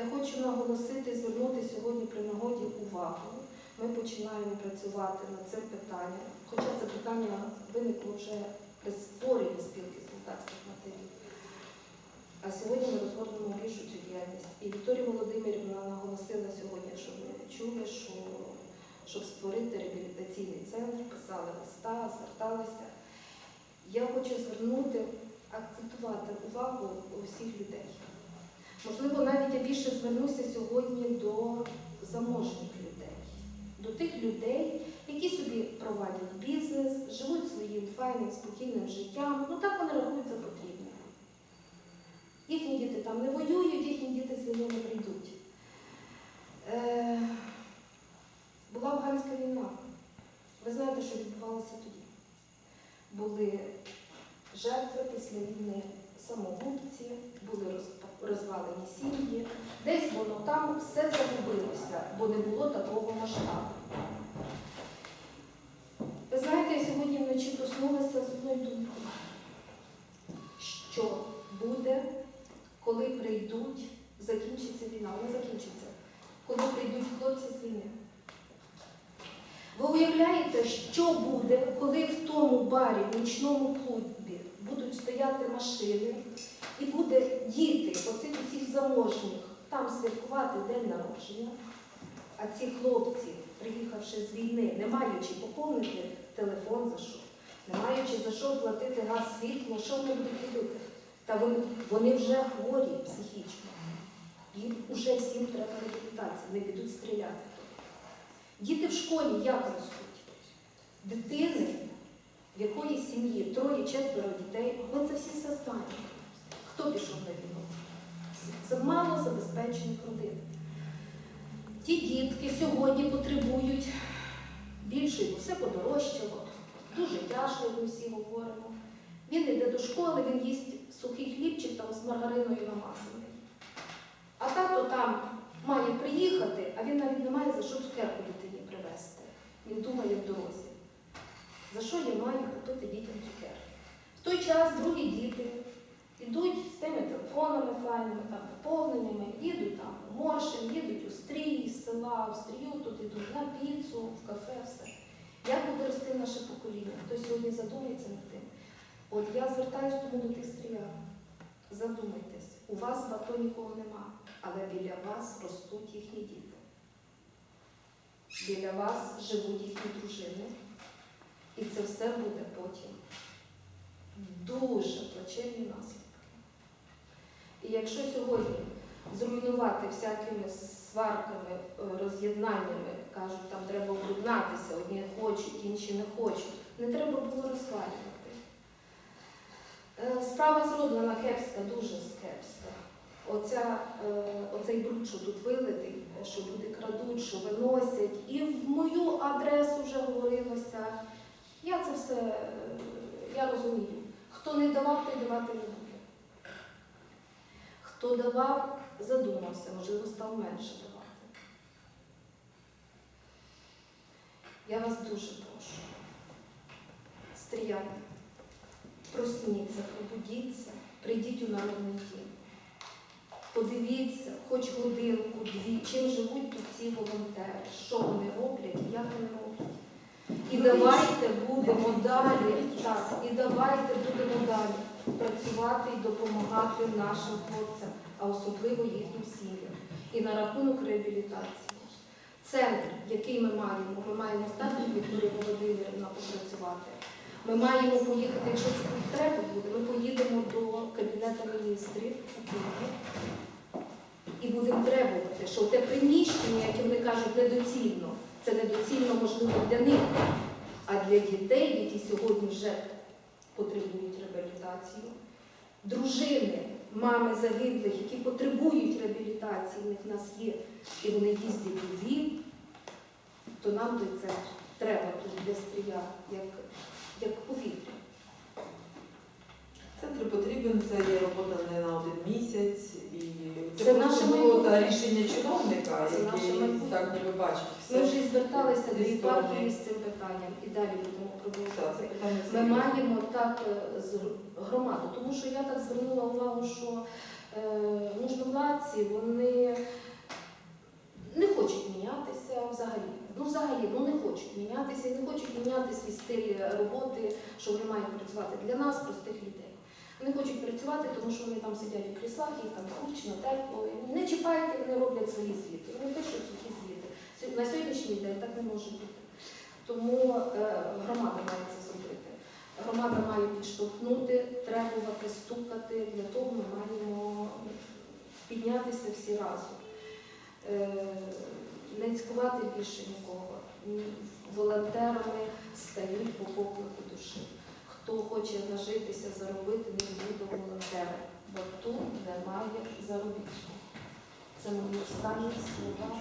Я хочу наголосити, звернути сьогодні при нагоді увагу. Ми починаємо працювати над цим питанням, хоча це питання виникло вже при створенні спілки солдатських матерів. А сьогодні ми розгорнемо більшу цю діяльність. І Вікторія Володимирівна наголосила сьогодні, щоб ви чули, що щоб створити реабілітаційний центр, писали листа, зверталися. Я хочу звернути, акцентувати увагу усіх людей. Можливо, навіть я більше звернуся сьогодні до заможних людей, до тих людей, які собі проводять бізнес, живуть своїм файним, спокійним життям. Ну так вони рахують за потрібне. Їхні діти там не воюють, їхні діти з війни не прийдуть. Е, була афганська війна. Ви знаєте, що відбувалося тоді? Були жертви після війни, самогубці, були розвалені сім'ї. Десь воно там все загубилося, бо не було такого масштабу. Ви знаєте, я сьогодні вночі проснулася з одною думкою, що буде, коли прийдуть, закінчиться війна, вона закінчиться, коли прийдуть хлопці з війни. Ви уявляєте, що буде, коли в тому барі, в нічному клубі будуть стояти машини, і буде діти, оцих усіх заможних, там святкувати день народження, а ці хлопці, приїхавши з війни, не маючи поповнити телефон за що, не маючи за що платити газ, світло, що вони будуть робити? Та вони, вже хворі психічно. Їм вже всім треба реабілітація, не підуть стріляти. Діти в школі як ростуть? Дитини, в якої сім'ї троє-четверо дітей, ми це всі все знаємо. Хто пішов на війну? З мало забезпечених родин. Ті дітки сьогодні потребують більшої, все подорожчало, дуже тяжко, ми всі говоримо. Він йде до школи, він їсть сухий хлібчик там з маргариною намазаний. А тато там має приїхати, а він навіть не має за що цукерку дитині привезти. Він думає в дорозі. За що я маю купити дітям цукерки? В той час другі діти йдуть з тими телефонами файними, там, поповненнями, їдуть там у Моршин, їдуть у Стрій, з села, у Стрію, тут йдуть на піцу, в кафе, все. Як буде рости наше покоління? Хто сьогодні задумається над тим? От я звертаюся тому до тих стріян. Задумайтесь, у вас в АТО нікого нема, але біля вас ростуть їхні діти. Біля вас живуть їхні дружини. І це все буде потім дуже плачевні наслідки. І якщо сьогодні зруйнувати всякими сварками, е, роз'єднаннями, кажуть, там треба об'єднатися, одні хочуть, інші не хочуть, не треба було розвалювати. Е, Справа зроблена кепська, дуже кепська. Оця, е, оцей бруд, що тут вилитий, що люди крадуть, що виносять. І в мою адресу вже говорилося. Я це все я розумію. Хто не давав, той давати не буде. Хто давав, задумався, можливо, став менше давати. Я вас дуже прошу. Стріяни, просніться, пробудіться, прийдіть у народний дім. Подивіться, хоч годинку, дві, чим живуть тут ці волонтери, що вони роблять і як вони роблять. І давайте будемо далі, так, і давайте будемо далі працювати і допомагати нашим хлопцям, а особливо їхнім сім'ям. І на рахунок реабілітації. Центр, який ми маємо, ми маємо стати Вікторія Володимирівна попрацювати. Ми маємо поїхати, якщо це треба буде, ми поїдемо до Кабінету міністрів у Києві і будемо требувати, що те приміщення, яке вони кажуть, недоцільно, це недоцільно можливо для них, для дітей, які сьогодні вже потребують реабілітацію, дружини, мами загиблих, які потребують реабілітації, в них нас є, і вони їздять у Львів, то нам той це треба тут для стрія, як, як повітря. Центр потрібен, це є робота не на один місяць, і це, Це наше було та рішення чиновника, Це наше який майбутнє. так ніби бачить Ми все. вже і зверталися до зі сторони. з цим питанням і далі будемо Так, продовжувати. питання Ми серйозне. маємо так е, з громаду, тому що я так звернула увагу, що е, вони не хочуть мінятися взагалі. Ну, взагалі, ну не хочуть мінятися, і не хочуть міняти свій стиль роботи, що вони мають працювати для нас, простих людей. Вони хочуть працювати, тому що вони там сидять у кріслах, їх там зручно, тепло. Не чіпайте, вони роблять свої звіти. Вони пишуть сухі звіти. На сьогоднішній день так не може бути. Тому е, громада має це зробити. Громада має підштовхнути, требувати, стукати. Для того ми маємо піднятися всі разом. Е, Не цькувати більше нікого. Волонтерами стають по поклику душі. Хто хоче нажитися, заробити, не буде волонтером, бо тут немає заробітку. Це мої останні слова.